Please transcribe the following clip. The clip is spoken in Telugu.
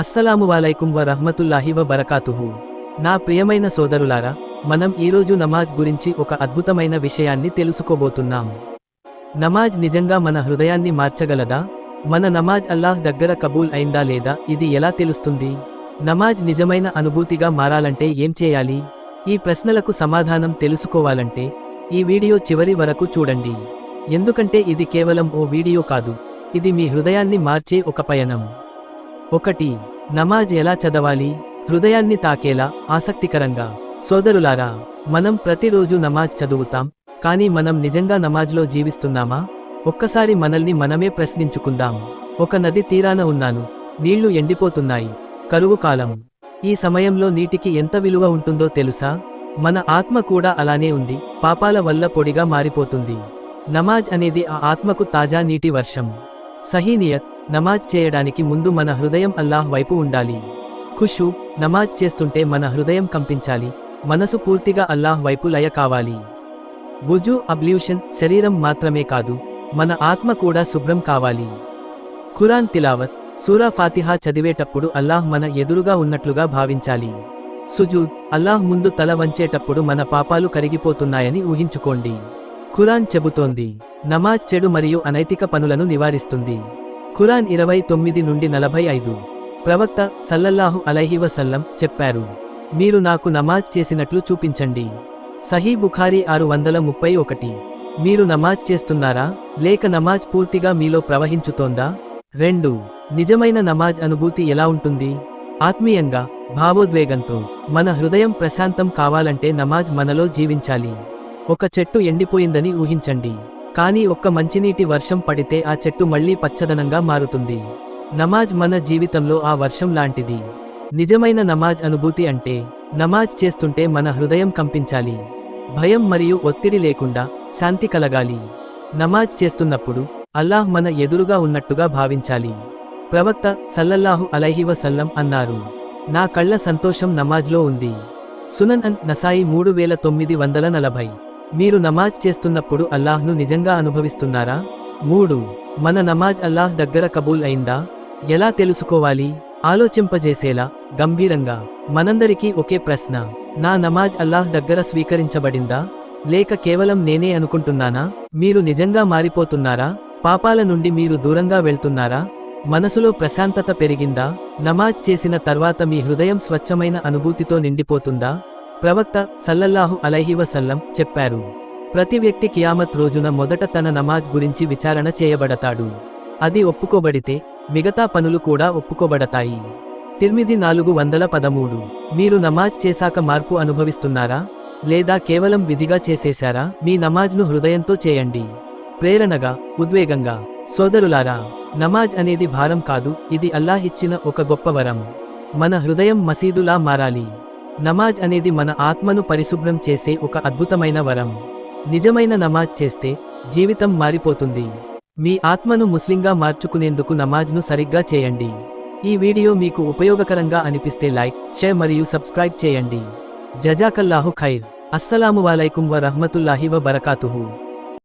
అస్సలాము వాలైకుం వ రహ్మతుల్లాహి వ బరకాతుహు నా ప్రియమైన సోదరులారా మనం ఈరోజు నమాజ్ గురించి ఒక అద్భుతమైన విషయాన్ని తెలుసుకోబోతున్నాం. నమాజ్ నిజంగా మన హృదయాన్ని మార్చగలదా? మన నమాజ్ అల్లాహ్ దగ్గర కబూల్ అయిందా లేదా? ఇది ఎలా తెలుస్తుంది? నమాజ్ నిజమైన అనుభూతిగా మారాలంటే ఏం చేయాలి? ఈ ప్రశ్నలకు సమాధానం తెలుసుకోవాలంటే ఈ వీడియో చివరి వరకు చూడండి. ఎందుకంటే ఇది కేవలం ఓ వీడియో కాదు ఇది మీ హృదయాన్ని మార్చే ఒక పయనం. ఒకటి నమాజ్ ఎలా చదవాలి? హృదయాన్ని తాకేలా? ఆసక్తికరంగా? సోదరులారా మనం ప్రతిరోజు నమాజ్ చదువుతాం కానీ మనం నిజంగా నమాజ్లో జీవిస్తున్నామా? ఒక్కసారి మనల్ని మనమే ప్రశ్నించుకుందాం. ఒక నది తీరాన ఉన్నాను నీళ్ళు ఎండిపోతున్నాయి కరువు కాలం. ఈ సమయంలో నీటికి ఎంత విలువ ఉంటుందో తెలుసా? మన ఆత్మ కూడా అలానే ఉంది పాపాల వల్ల పొడిగా మారిపోతుంది. నమాజ్ అనేది ఆ ఆత్మకు తాజా నీటి వర్షం. సహీనియత్ నమాజ్ చేయడానికి ముందు మన హృదయం అల్లాహ్ వైపు ఉండాలి. ఖుషు నమాజ్ చేస్తుంటే మన హృదయం కంపించాలి. మనసు పూర్తిగా అల్లాహ్ వైపు లయ కావాలి. వుజు అబ్ల్యూషన్ శరీరం మాత్రమే కాదు మన ఆత్మ కూడా శుభ్రం కావాలి. ఖురాన్ తిలావత్ సూరా ఫాతిహా చదివేటప్పుడు అల్లాహ్ మన ఎదురుగా ఉన్నట్లుగా భావించాలి. సుజూద్ అల్లాహ్ ముందు తల వంచేటప్పుడు మన పాపాలు కరిగిపోతున్నాయని ఊహించుకోండి. ఖురాన్ చెబుతోంది నమాజ్ చెడు మరియు అనైతిక పనులను నివారిస్తుంది. ఖురాన్ ఇరవై తొమ్మిది నుండి నలభై ఐదు. ప్రవక్త సల్లల్లాహు అలైహి వసల్లం చెప్పారు మీరు నాకు నమాజ్ చేసినట్లు చూపించండి. సహీ బుఖారీ ఆరు వందల ముప్పై ఒకటి. మీరు నమాజ్ చేస్తున్నారా? లేక నమాజ్ పూర్తిగా మీలో ప్రవహించుతోందా? రెండు. నిజమైన నమాజ్ అనుభూతి ఎలా ఉంటుంది? ఆత్మీయంగా భావోద్వేగంతో మన హృదయం ప్రశాంతం కావాలంటే నమాజ్ మనలో జీవించాలి. ఒక చెట్టు ఎండిపోయిందని ఊహించండి. కానీ ఒక్క మంచినీటి వర్షం పడితే ఆ చెట్టు మళ్ళీ పచ్చదనంగా మారుతుంది. నమాజ్ మన జీవితంలో ఆ వర్షం లాంటిది. నిజమైన నమాజ్ అనుభూతి అంటే నమాజ్ చేస్తుంటే మన హృదయం కంపించాలి. భయం మరియు ఒత్తిడి లేకుండా శాంతి కలగాలి. నమాజ్ చేస్తున్నప్పుడు అల్లాహ్ మన ఎదురుగా ఉన్నట్టుగా భావించాలి. ప్రవక్త సల్లల్లాహు అలైహి వసల్లం అన్నారు నా కళ్ళ సంతోషం నమాజ్లో ఉంది. సునన్ అన్ నసాయి మూడు వేల తొమ్మిది వందల నలభై మీరు నమాజ్ చేస్తున్నప్పుడు అల్లాహ్ను నిజంగా అనుభవిస్తున్నారా? మూడు. మన నమాజ్ అల్లాహ్ దగ్గర కబూల్ అయిందా? ఎలా తెలుసుకోవాలి? ఆలోచింపజేసేలా గంభీరంగా. మనందరికీ ఒకే ప్రశ్న. నా నమాజ్ అల్లాహ్ దగ్గర స్వీకరించబడిందా? లేక కేవలం నేనే అనుకుంటున్నానా? మీరు నిజంగా మారిపోతున్నారా? పాపాల నుండి మీరు దూరంగా వెళ్తున్నారా? మనసులో ప్రశాంతత పెరిగిందా? నమాజ్ చేసిన తర్వాత మీ హృదయం స్వచ్ఛమైన అనుభూతితో నిండిపోతుందా? ప్రవక్త సల్లల్లాహు అలైహి వసల్లం చెప్పారు ప్రతి వ్యక్తి కియామత్ రోజున మొదట తన నమాజ్ గురించి విచారణ చేయబడతాడు. అది ఒప్పుకోబడితే మిగతా పనులు కూడా ఒప్పుకోబడతాయి. తిర్మిది నాలుగు వందల పదమూడు. మీరు నమాజ్ చేశాక మార్పు అనుభవిస్తున్నారా? లేదా కేవలం విధిగా చేసేశారా? మీ నమాజ్ను హృదయంతో చేయండి. ప్రేరణగా ఉద్వేగంగా. సోదరులారా నమాజ్ అనేది భారం కాదు ఇది అల్లాహ్ ఇచ్చిన ఒక గొప్ప వరం. మన హృదయం మసీదులా మారాలి. నమాజ్ అనేది మన ఆత్మను పరిశుభ్రం చేసే ఒక అద్భుతమైన వరం. నిజమైన నమాజ్ చేస్తే జీవితం మారిపోతుంది. మీ ఆత్మను ముస్లింగా మార్చుకునేందుకు నమాజ్ను సరిగ్గా చేయండి. ఈ వీడియో మీకు ఉపయోగకరంగా అనిపిస్తే లైక్ షేర్ మరియు సబ్స్క్రైబ్ చేయండి. జజాకల్లాహు ఖైర్. అస్సలాము వాలైకుం వ రహ్మతుల్లాహి వ బరకాతుహు